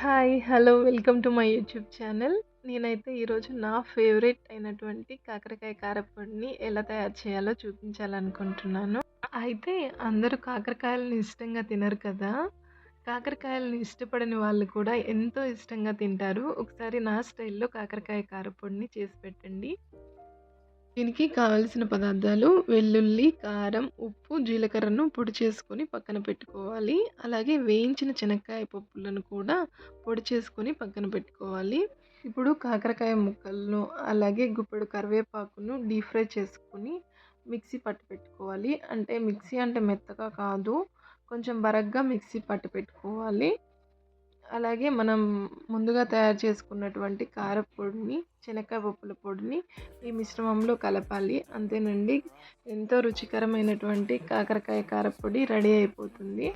Hi! Hello! Welcome to my YouTube channel. నేనైతే ఈరోజు నా ఫేవరెట్ అయినటువంటి కాకరకాయ కారపొడిని ఎలా తయారు చేయాలో చూపించాలనుకుంటున్నాను. అయితే అందరూ కాకరకాయలని ఇష్టంగా తినరు కదా! కాకరకాయలని ఇష్టపడని వాళ్ళు కూడా ఎంతో ఇష్టంగా తింటారు. ఒకసారి నా స్టైల్‌లో కాకరకాయ కారపొడిని చేసి పెట్టండి. దీనికి కావలసిన పదార్థాలు వెల్లుల్లి, కారం, ఉప్పు, జీలకర్రను పొడి చేసుకొని పక్కన పెట్టుకోవాలి. అలాగే వేయించిన శనక్కాయ పప్పులను కూడా పొడి చేసుకొని పక్కన పెట్టుకోవాలి. ఇప్పుడు కాకరకాయ ముక్కలను, అలాగే గుప్పెడు కరివేపాకును డీప్ ఫ్రై చేసుకొని మిక్సీ పట్టు పెట్టుకోవాలి. అంటే మిక్సీ అంటే మెత్తగా కాదు. కొంచెం బరగ్గా మిక్సీ పట్టు పెట్టుకోవాలి. అలాగే మనం ముందుగా తయారు చేసుకున్నటువంటి కారపొడిని శనక్కాయ పప్పుల పొడిని ఈ మిశ్రమంలో కలపాలి. అంతేనండి. ఎంతో రుచికరమైనటువంటి కాకరకాయ కారపొడి రెడీ అయిపోతుంది.